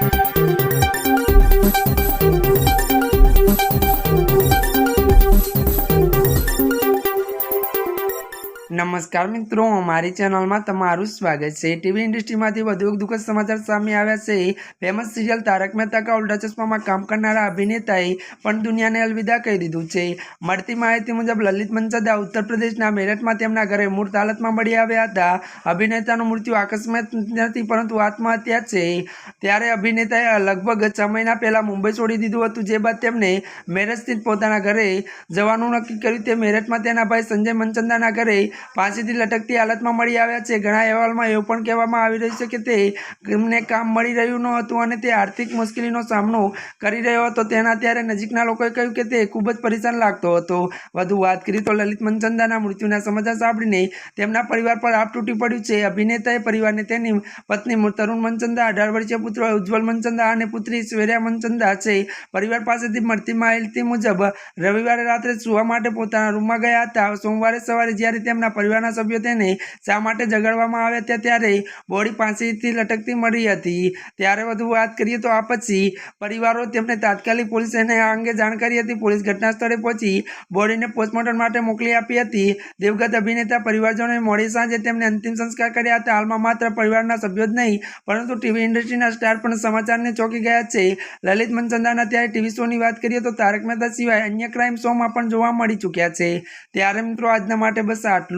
Thank you. નમસ્કાર મિત્રો, અમારી ચેનલમાં તમારું સ્વાગત છે. ટીવી ઇન્ડસ્ટ્રીમાંથી વધુ એક દુઃખદ સમાચાર સામે આવ્યા છે. ફેમસ સિરિયલ તારક મહેતા કા ઉલ્ટા ચશ્મામાં કામ કરનારા અભિનેતાએ પણ દુનિયાને અલવિદા કહી દીધું છે. મળતી માહિતી મુજબ, લલિત મંચદા ઉત્તર પ્રદેશના મેરઠમાં તેમના ઘરે મૂર્ત હાલતમાં મળી આવ્યા હતા. અભિનેતાનું મૃત્યુ આકસ્મિક નથી, પરંતુ આત્મહત્યા છે. ત્યારે અભિનેતાએ લગભગ છ મહિના પહેલાં મુંબઈ છોડી દીધું હતું, જે બાદ તેમણે મેરઠ સ્થિત પોતાના ઘરે જવાનું નક્કી કર્યું. તે મેરઠમાં તેના ભાઈ સંજય મંચંદાના ઘરે ફાંસીથી લટકતી હાલતમાં મળી આવ્યા છે. ઘણા અહેવાલમાં એવું પણ કહેવામાં આવી રહ્યું છે કે તેમને કામ મળી રહ્યું ન હતું અને તે આર્થિક મુશ્કેલીનો સામનો કરી રહ્યો હતો. તેના ત્યારે નજીકના લોકોએ કહ્યું કે તે ખૂબ જ પરેશાન લાગતો હતો. વધુ વાત કરી તો લલિત મનચંદાના મૃત્યુના સમાચાર સાંભળીને તેમના પરિવાર પર આપ તૂટી પડ્યું છે. અભિનેતાએ પરિવારને તેની પત્ની તરુણ મનચંદા, અઢાર વર્ષીય પુત્ર ઉજ્જવલ મનચંદા અને પુત્રી સ્વેર્યા મનચંદા છે. પરિવાર પાસેથી મળતી માહિતી મુજબ રવિવારે રાત્રે સુવા માટે પોતાના રૂમમાં ગયા હતા. સોમવારે સવારે જ્યારે તેમના પરિવારના સભ્યો તેને શા માટે જગાડવામાં આવ્યા ત્યારે બોડી પાસેથી લટકતી મળી હતી. ત્યારે વધુ વાત કરીએ તો આ પછી પરિવારો તેમને તાત્કાલિક પોલીસને આ અંગે જાણકારી હતી. પોલીસ ઘટના સ્થળે પહોંચી બોડીને પોસ્ટમોર્ટમ માટે મોકલી આપી હતી. દેવગત અભિનેતા પરિવારજનોએ મોડી સાંજે તેમને અંતિમ સંસ્કાર કર્યા હતા. હાલમાં માત્ર પરિવારના સભ્યો જ નહીં, પરંતુ ટીવી ઇન્ડસ્ટ્રીના સ્ટાર પણ સમાચારને ચોંકી ગયા છે. લલિત મનચંદાના ત્યારે ટીવી શોની વાત કરીએ તો તારક મહેતા સિવાય અન્ય ક્રાઇમ શોમાં પણ જોવા મળી ચૂક્યા છે. ત્યારે મિત્રો, આજના માટે બસ આટલું